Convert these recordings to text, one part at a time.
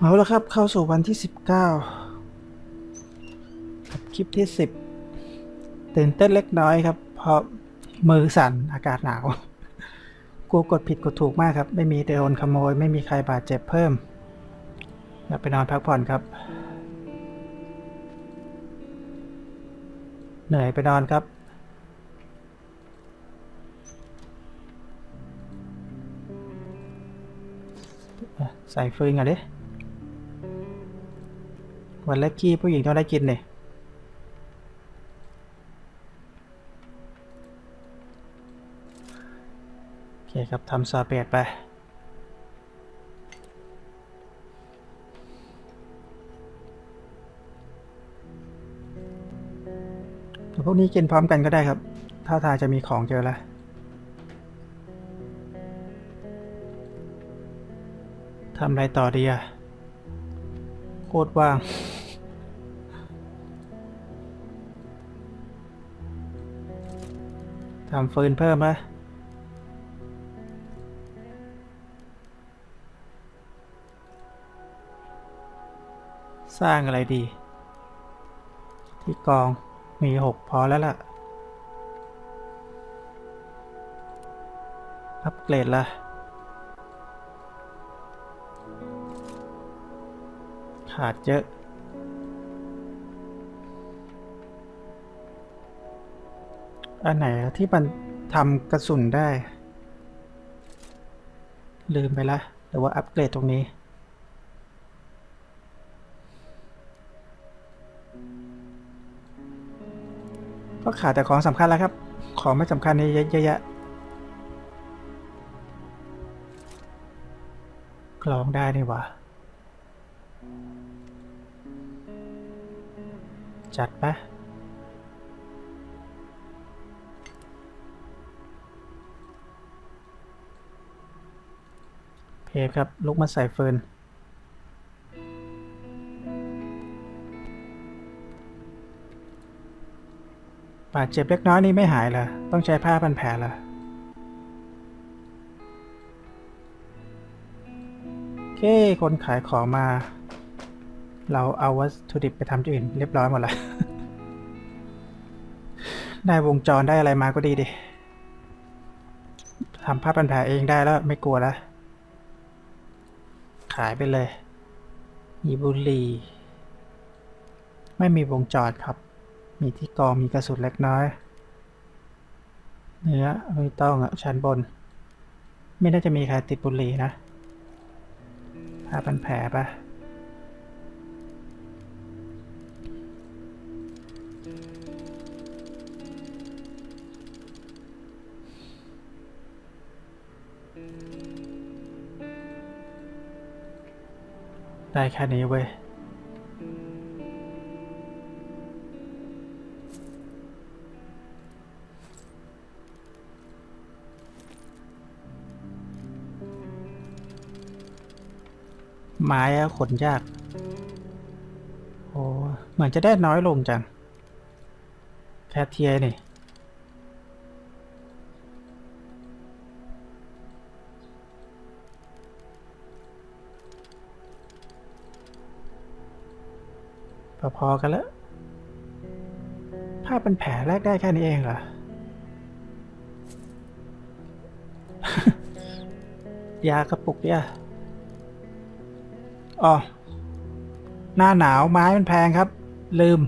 เอาละครับเข้าสู่วันที่ 19กับคลิปที่ 10 ตื่นเต้นเล็กน้อยครับ เพราะมือสั่นอากาศหนาวกลัวกดผิดกดถูกมากครับ ไม่มีโดนขโมย ไม่มีใครบาดเจ็บเพิ่มอยากไปนอนพักผ่อนครับ เหนื่อยไปนอนครับใส่ฟืนก่อนดิ วันแรกกี้ผู้หญิงต้องได้กินเนี่ยโอเคครับทำซอเปดไปพวกนี้กินพร้อมกันก็ได้ครับ ถ้าทางจะมีของเจอแล้วทำอะไรต่อดีอะโคตรว่าง ทำฟืนเพิ่มไหมสร้างอะไรดี ที่กองมีหกพอแล้วล่ะ อัปเกรดละขาดเยอะ อันไหนที่มันทำกระสุนได้ ลืมไปละหรือว่าอัปเกรดตรงนี้ ก็ขาดแต่ของสำคัญแล้วครับ ของไม่สำคัญนี่เยอะแยะกลองได้นี่ว่าจัดปะ เพจครับ ลุกมาใส่เฟิร์นบาดเจ็บเล็กน้อยนี่ไม่หายเหรอต้องใช้ผ้าพันแผลเหรอโอเค คนขายของมา เราเอาวัตถุดิบไปทำที่อื่นเรียบร้อยหมดแล้วได้วงจรได้อะไรมาก็ดีดิทำผ้าพันแผลเองได้แล้วไม่กลัวแล้วายไปเลยมีบุหรี่ไม่มีวงจรครับ มีที่กองมีกระสุนเล็กน้อย เนื้อไม่ต้องอะชั้นบน ไม่น่าจะมีใครติดบุหรี่นะผ้าพันแผลปะ ได้แค่นี้เว้ย ไม้อะขนยาก โอ้เหมือนจะได้น้อยลงจัง แคทเทียนี่ พอกันแล้วผ้าเป็นแผลแรกได้แค่นี้เองเหรอ ยากระปุกเนี่ยอ๋อ หน้าหนาวไม้มันแพงครับ ลืม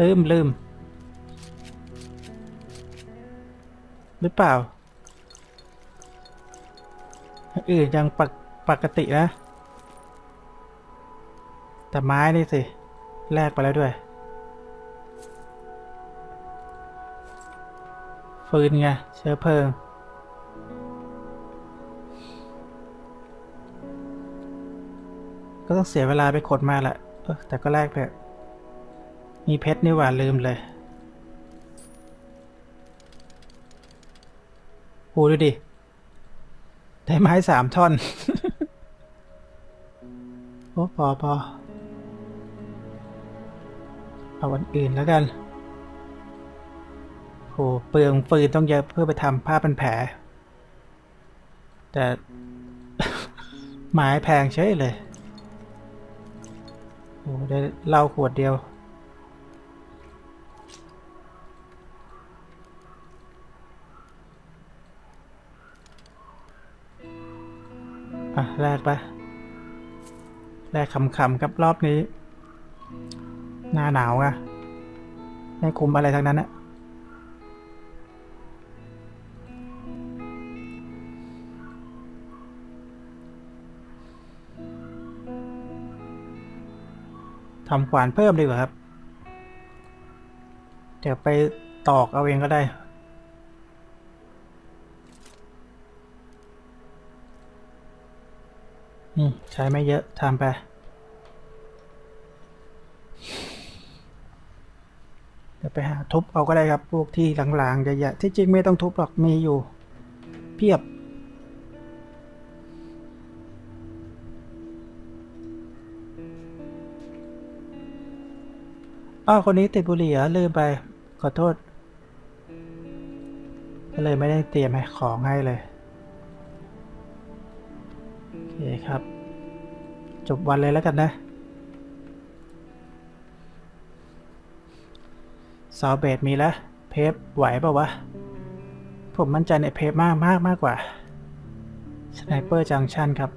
ลืมลืม หรือเปล่า อื่นยังปกปกตินะ แต่ไม้นี่สิ แลกไปแล้วด้วย ฟืนไง เชื้อเพลิง ก็ต้องเสียเวลาไปขดมาแหละเออแต่ก็แลกเถอะมีเพชรนี่หว่าลืมเลยโหดูดิ ได้ไม้สามท่อน โอ้พอพอ เอาวันอื่นแล้วกันโหเปลืองฟืนต้องเยอะเพื่อไปทำผ้าเป็นแผล แต่ไม้แพงเฉยเลยโอ้ได้เหล้าขวดเดียว อะ แรกไปแรกขำๆครับรอบนี้ หน้าหนาวอะไม่คุมอะไรทั้งนั้นอะทำขวานเพิ่มดีกว่าครับ เดี๋ยวไปตอกเอาเองก็ได้นี่ใช้ไม่เยอะทำไป เดี๋ยว ไปหาทุบเอาก็ได้ครับ พวกที่หลังๆใหญ่ๆที่จริงไม่ต้องทุบหรอกมีอยู่ เพียบ อ้าวคนนี้ติดบุหรี่เหรอลืมไป ขอโทษ ก็เลยไม่ได้เตรียมให้ของให้เลย โอเคครับ จบวันเลยแล้วกันนะ ซาวเบดมีแล้วเพฟไหวเปล่าวะ ผมมั่นใจในเพฟมากมากมากกว่าสไนเปอร์จังชันครับ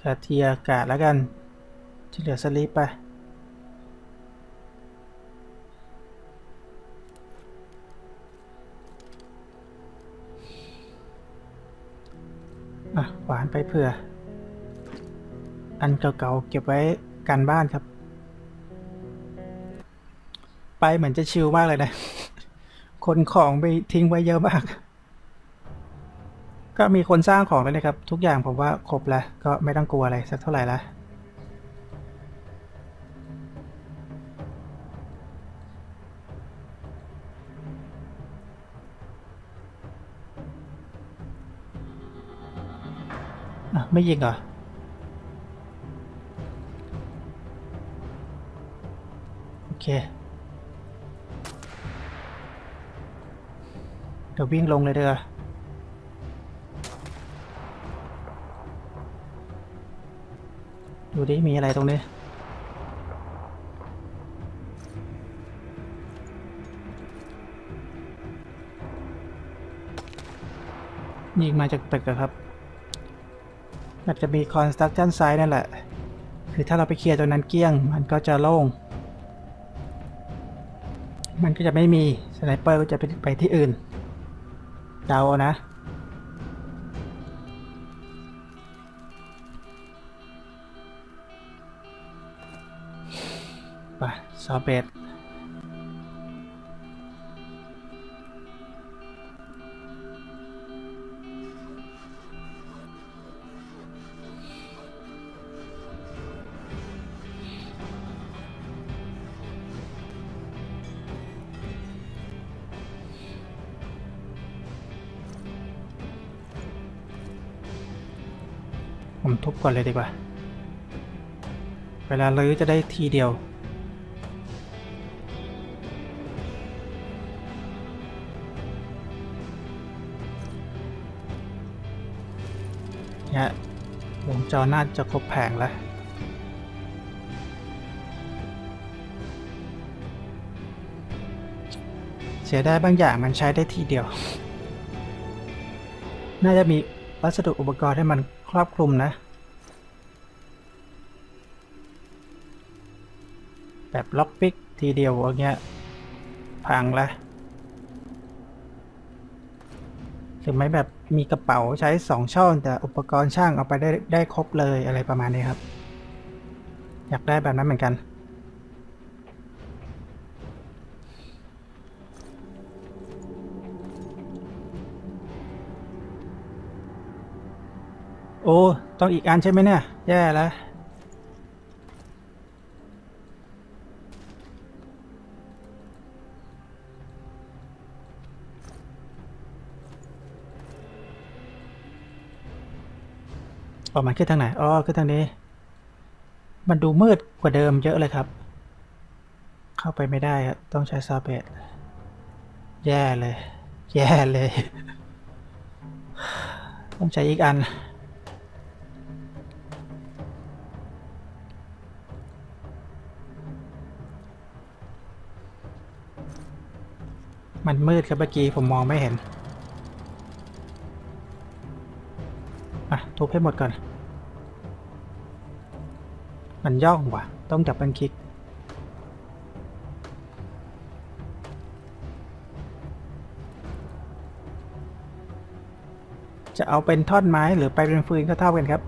คาเทียกาดแล้วกันที่เหลือสลีปไปอะหวานไปเผื่อ อันเก่าๆเก็บไว้ กันบ้านครับ ไปเหมือนจะชิลมากเลยนะ คนของไปทิ้งไว้เยอะมาก ก็มีคนสร้างของแล้วนะครับ ทุกอย่างผมว่าครบแล้วก็ไม่ต้องกลัวอะไรสักเท่าไหร่ละอะไม่ยิงเหรอ เค เดี๋ยววิ่งลงเลยเด้อดูดิ มีอะไรตรงนี้ ยิงมาจากตึกอะครับมันจะมี construction site นั่นแหละ คือถ้าเราไปเคลียร์ตรงนั้นเกี้ยง มันก็จะโล่ง มันก็จะไม่มีสไนเปอร์ก็จะไปไปที่อื่น เดาเอานะไปซอเบต ผมทุบก่อนเลยดีกว่า เวลาลื้อจะได้ทีเดียว เนี่ยวงจรน่าจะครบแผงแล้วเสียได้บางอย่างมันใช้ได้ทีเดียว น่าจะมีวัสดุอุปกรณ์ให้มัน ครอบคลุมนะ แบบล็อกปิกทีเดียวอย่างเงี้ยพังละหรือไม่แบบมีกระเป๋าใช้สองช่องแต่อุปกรณ์ช่างเอาไปได้ได้ครบเลยอะไรประมาณนี้ครับ อยากได้แบบนั้นเหมือนกัน โอ้ ต้องอีกอันใช่ไหมเนี่ย แย่แล้ว ออกมาขึ้นทางไหน อ๋อ ขึ้นทางนี้ มันดูมืดกว่าเดิมเยอะเลยครับ เข้าไปไม่ได้ครับ ต้องใช้ซาเบตแย่เลย แย่เลย ต้องใช้อีกอัน มันมืดครับเมื่อกี้ผมมองไม่เห็นอะทุบให้หมดก่อน มันย่องว่ะ ต้องจับเป็นคลิก จะเอาเป็นท่อนไม้หรือไปเป็นฟืนก็เท่ากันครับ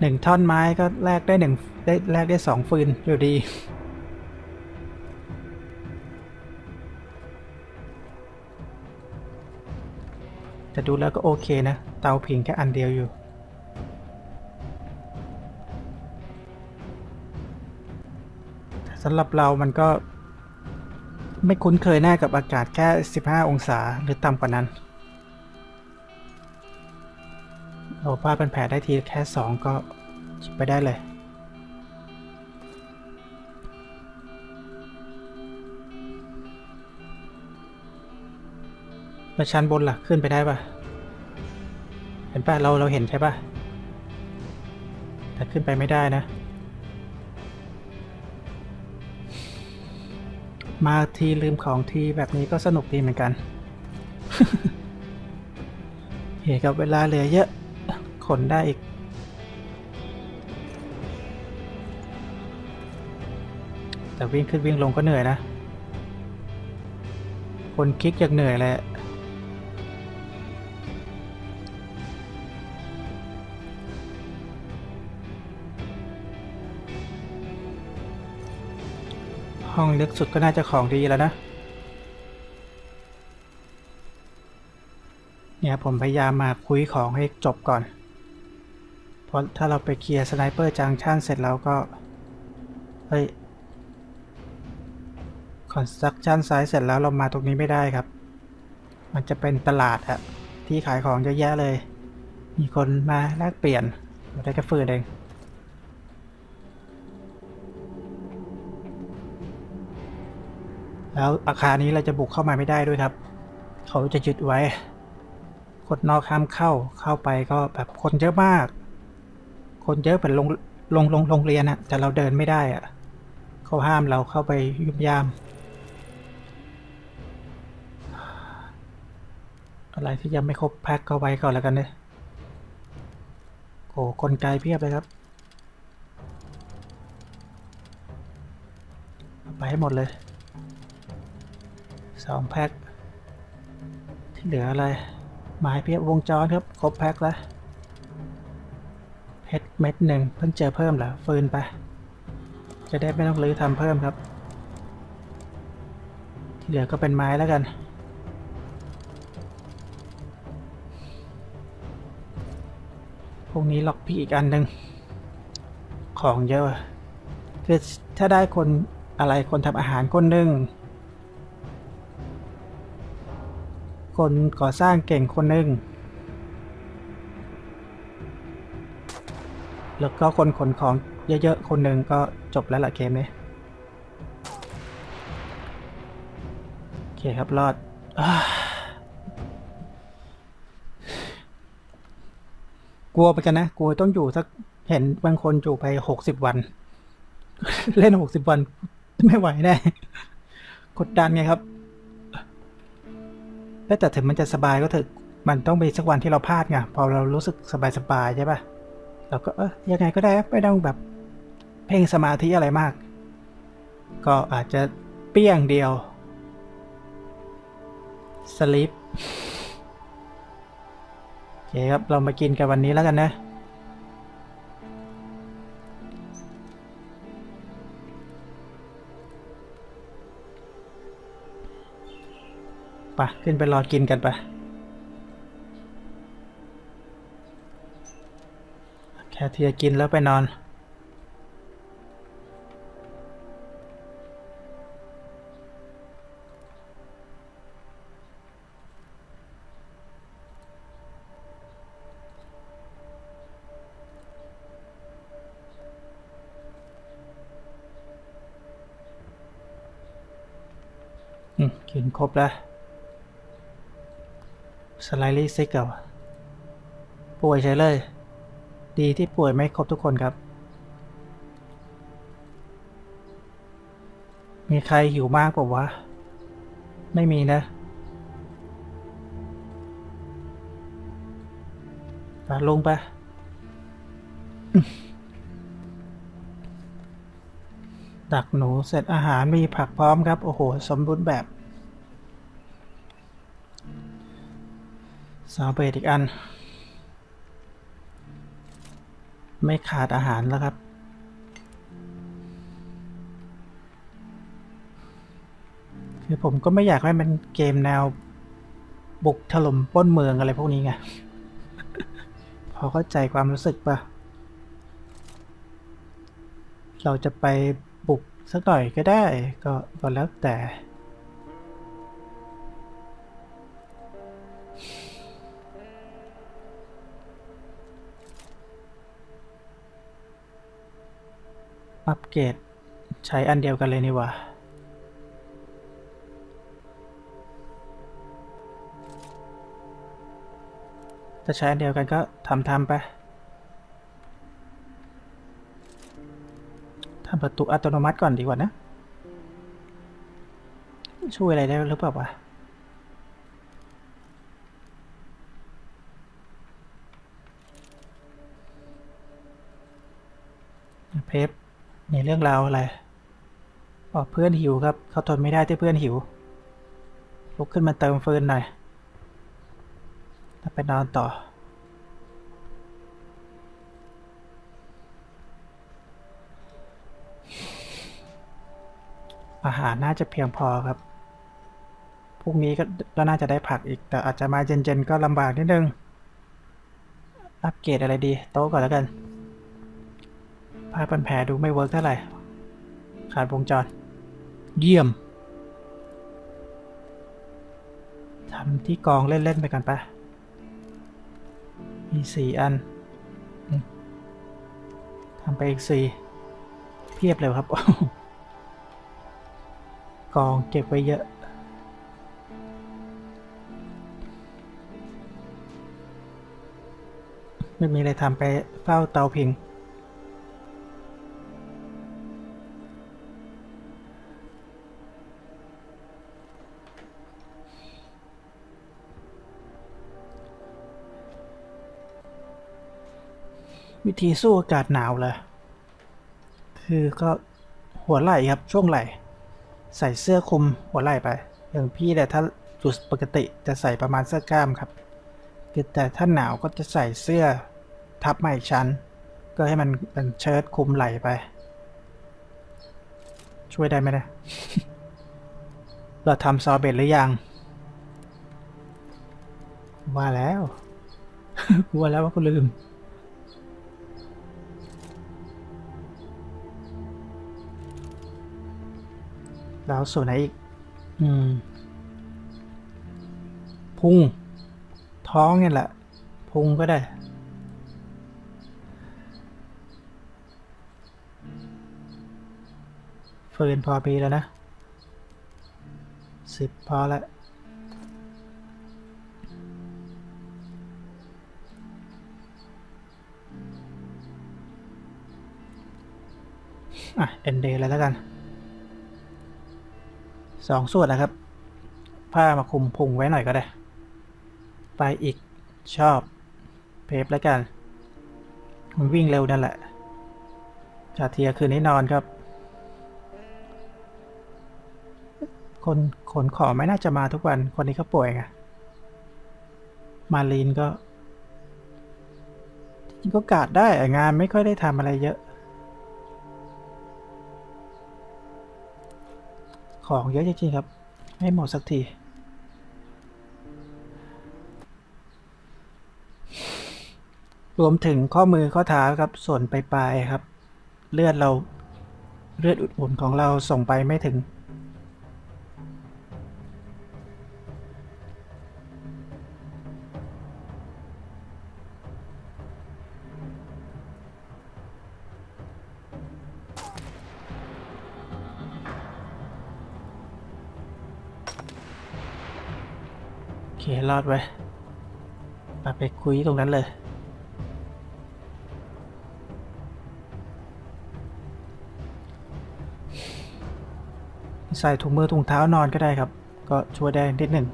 หนึ่งท่อนไม้ก็แลกได้หนึ่งได้แลกได้สองฟืนอยู่ดี แต่ดูแล้วก็โอเคนะ เตาผิงแค่อันเดียวอยู่ สำหรับเรามันก็ ไม่คุ้นเคยแน่กับอากาศแค่ 15 องศาหรือต่ำกว่านั้นเราผ้าเป็นแผลได้ทีแค่ 2 ก็ไปได้เลย แล้วชั้นบนล่ะ ขึ้นไปได้ปะเห็นปะเราเราเห็นใช่ปะแต่ขึ้นไปไม่ได้นะ มาทีลืมของทีแบบนี้ก็สนุกดีเหมือนกันเห็นกับเวลาเหลือเยอะ ขนได้อีก แต่วิ่งขึ้นวิ่งลงก็เหนื่อยนะ คนคลิกอยังเหนื่อยเลยอะ ห้องลึกสุดก็น่าจะของดีแล้วนะ เนี่ยผมพยายามมาคุยของให้จบก่อน เพราะถ้าเราไปเคลียร์สไนเปอร์จังชั่นเสร็จแล้วก็ เฮ้ยคอนสตรักชั่นไซส์เสร็จแล้วเรามาตรงนี้ไม่ได้ครับ มันจะเป็นตลาดอะที่ขายของเยอะแยะเลย มีคนมาแลกเปลี่ยนเราได้แค่ฟืนเอง แล้วอาคารนี้เราจะบุกเข้ามาไม่ได้ด้วยครับ เขาจะยึดไว้คนนอกห้ามเข้าเข้าไปก็แบบคนเยอะมาก คนเยอะเป็นโรงโรงโรงโรงเรียนอะแต่เราเดินไม่ได้อะเขาห้ามเราเข้าไปยุ่มยาม อะไรที่ยังไม่ครบแพ็คก็ไว้ก่อนแล้วกันเนี่ยโอ้คนไกลเพียบเลยครับ ไปให้หมดเลย สองแพ็คที่เหลืออะไรไม้เพียบวงจรครับ ครบแพ็คแล้วเพชรเม็ดหนึ่งเพิ่งเจอเพิ่มเหรอฟืนไป จะได้ไม่ต้องรื้อทำเพิ่มครับ ที่เหลือก็เป็นไม้แล้วกันพวกนี้ล็อกพี่อีกอันหนึ่งของเยอะคือถ้าได้คนอะไรคนทำอาหารคนหนึ่ง คนก่อสร้างเก่งคนหนึ่ง แล้วก็คนขนของเยอะๆ คนหนึ่งก็จบแล้วล่ะเกมนี้โอเคครับ รอดอกลัวไปกันนะ กลัวต้องอยู่สักเห็นบางคนอยู่ไปหกสิบวัน เล่นหกสิบวัน ไม่ไหวแน่กดดันไงครับ แต่ถึงมันจะสบายก็เถอะ มันต้องมีสักวันที่เราพลาดไง พอเรารู้สึกสบายๆใช่ปะเราก็เออยังไงก็ได้ไม่ต้องแบบ เพ่งสมาธิอะไรมาก ก็อาจจะเปี้ยงเดียวสลิปโอเคครับ เรามากินกันวันนี้แล้วกันนะ ไปขึ้นไปรอกินกันไปแค่เทียกินแล้วไปนอนอืมกินครบแล้ว สไลลี่ซิกเหรอป่วยใช่เลย ดีที่ป่วยไม่ครบทุกคนครับ มีใครหิวมากเปล่าวะ ไม่มีนะปลงไปดักหนูเสร็จอาหารมีผักพร้อมครับ โอ้โห สมบูรณ์แบบ ซาวเบดอีกอัน ไม่ขาดอาหารแล้วครับ คือผมก็ไม่อยากให้มันเกมแนว บุกถล่มป้นเมืองอะไรพวกนี้ไง พอเข้าใจความรู้สึกปะเราจะไปบุกสักหน่อยก็ได้ ก็ก็แล้วแต่ อัปเกรดใช้อันเดียวกันเลยนี่ว่าถ้าใช้อันเดียวกันก็ทำทำไปทำประตูอัตโนมัติก่อนดีกว่านะ ช่วยอะไรได้หรือเปล่าวะเพป มีเรื่องราวอะไรบอกเพื่อนหิวครับเขาทนไม่ได้ที่เพื่อนหิว ลุกขึ้นมาเติมฟืนหน่อยแล้วไปนอนต่อ อาหารน่าจะเพียงพอครับพรุ่งนี้ก็ก็น่าจะได้ผักอีก แต่อาจจะมาเย็นๆก็ลำบากนิดนึง อัปเกรดอะไรดี โต๊ะก่อนแล้วกัน ผ้าพันแผลดูไม่เวิร์กเท่าไหร่ ขาดวงจร เยี่ยมทำที่กองเล่น ๆ ไปกันปะมีสี่อันทำไปอีกสี่เพียบเลยครับ กองเก็บไว้เยอะ ไม่มีอะไรทำไปเฝ้าเตาผิง วิธีสู้อากาศหนาวเลยคือก็หัวไหล่ครับช่วงไหล่ ใส่เสื้อคลุมหัวไหล่ไป อย่างพี่แต่ยถ้าจุดปกติจะใส่ประมาณเสื้อกล้ามครับแต่ถ้าหนาวก็จะใส่เสื้อทับมาอีกชั้น ก็ให้มันเป็นเชิ้ตคลุมไหล่ไป ช่วยได้ไหมนะเราทำซอเบตหรือยัง ว่าแล้วว่าแล้วว่ากูลืม แล้วส่วนไหนอีก อืม พุง ท้องเนี่ยแหละ พุงก็ได้ เฟิร์นพอปีแล้วนะสิบพอละอะเอ็นเดย์เลยแล้วกัน สองส่วนนะครับ ผ้ามาคุมพุงไว้หน่อยก็ได้ ไปอีกชอบ เพฟแล้วกัน มันวิ่งเร็วนั่นแหละจาเทียคืนนี้นอนครับ คนขนของไม่น่าจะมาทุกวัน คนนี้ก็ป่วยไง มาลีนก็จริงก็กาดได้งานไม่ค่อยได้ทำอะไรเยอะ ของเยอะจริงๆครับ ไม่หมดสักทีรวมถึงข้อมือข้อเท้าครับ ส่วนปลายๆครับ เลือดเราเลือดอุดหนุนของเราส่งไปไม่ถึง รอดไว้ไปไปคุยตรงนั้นเลย ใส่ถุงมือถุงเท้านอนก็ได้ครับ ก็ช่วยได้นิดหนึ่ง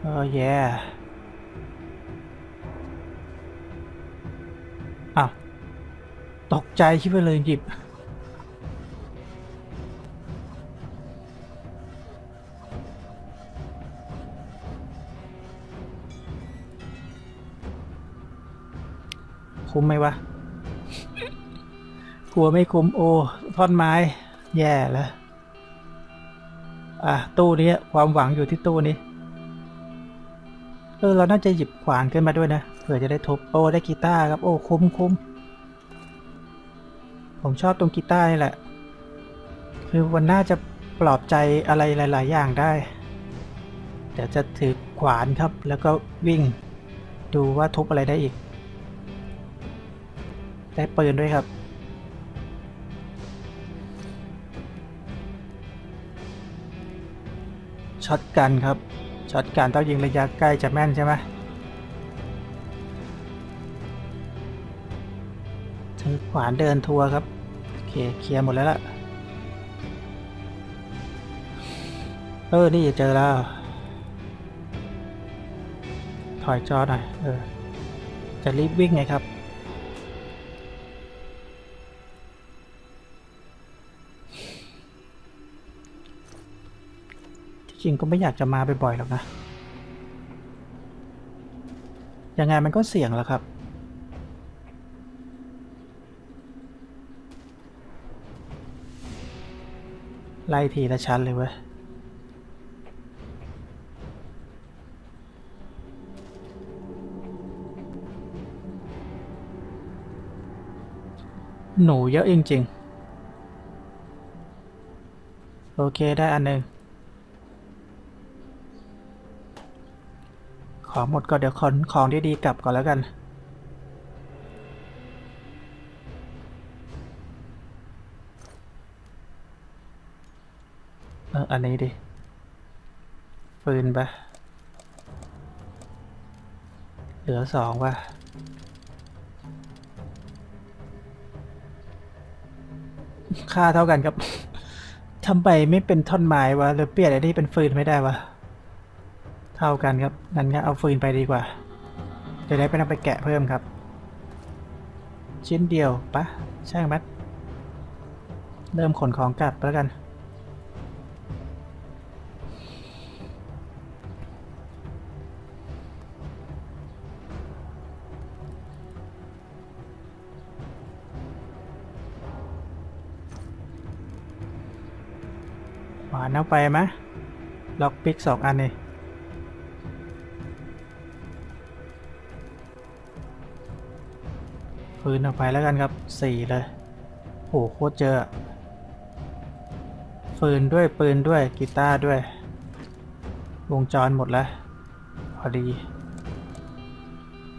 เออแย่อ้าวตกใจคิดไปเลยหยิบ คุ้มไหมวะกลัวไม่คุ้มโอ้ท่อนไม้ แย่แล้วอะตู้นี้ความหวังอยู่ที่ตู้นี้เออเราน่าจะหยิบขวานขึ้นมาด้วยนะเผื่อจะได้ทุบโอ้ได้กีตาร์ครับ โอ้คุ้มคุ้มผมชอบตรงกีตาร์นี่แหละ คือมันน่าจะปลอบใจอะไรหลาย ๆ อย่างได้ เดี๋ยวจะถือขวานครับแล้วก็วิ่ง ดูว่าทุบอะไรได้อีก ได้ปืนด้วยครับ ช็อตกันครับ ช็อตกันต้องยิงระยะใกล้จะแม่นใช่ไหมถือขวานเดินทัวร์ครับ โอเค เคลียร์หมดแล้วล่ะ เออ นี่เจอแล้ว ถอยจอหน่อย เออ จะรีบวิ่งไงครับ จริงก็ไม่อยากจะมาบ่อยๆหรอกนะ ยังไงมันก็เสี่ยงแล้วครับ ไล่ทีละชั้นเลยเว้ยหนูเยอะจริงๆ โอเคได้อันหนึ่ง ขอหมดก็เดี๋ยวขนของดีๆกลับก่อนแล้วกัน เอออันนี้ดิ ปืนปะเหลือสองปะค่าเท่ากันครับ ทำไมไม่เป็นท่อนไม้วะหรือเปลี่ยนไอ้นี่เป็นฟืนไม่ได้วะ ท่ากันครับนั่นงั้นเอาฟืนไปดีกว่า จะได้ไม่ต้องไปแกะเพิ่มครับ ชิ้นเดียวปะช่างมัดเริ่มขนของกลับแล้วกันขวานเอาไปไหมล็อกปิกสองอันนี่ ปืนเอาไปแล้วกันครับสี่เลยโหโคตรเจอฟืนด้วยปืนด้วยกีตาร์ด้วย วงจรหมดแล้ว พอดี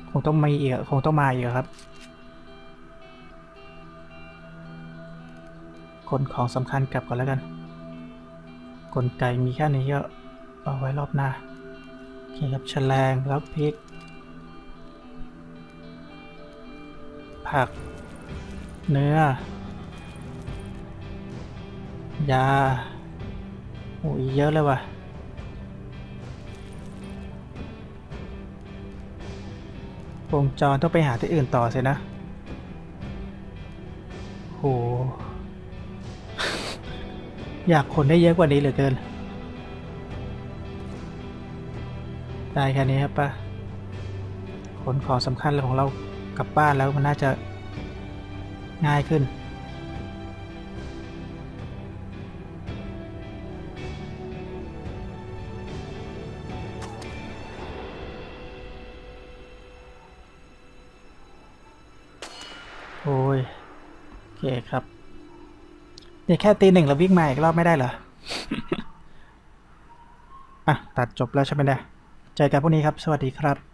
คงต้องมีอีกคงต้องมาอีกครับ คนของสำคัญกลับก่อนแล้วกัน กลไกมีแค่นี้ก็เอาไว้รอบหน้าโอเคครับแฉลงแล้วพริก ผัก เนื้อ ยาโอ้ยเยอะเลยว่ะ วงจรต้องไปหาที่อื่นต่อสินะโห อยากขนได้เยอะกว่านี้เหลือเกิน ได้แค่นี้ครับป้าขนของสำคัญของเรา กลับบ้านแล้วมันน่าจะง่ายขึ้น โอ้ย โอเคครับนี่แค่ตีหนึ่งเราวิ่งมาอีกรอบไม่ได้เหรอ อะ ตัดจบแล้วใช่ไหมเนี่ยเจอกันพรุ่งนี้ครับ สวัสดีครับ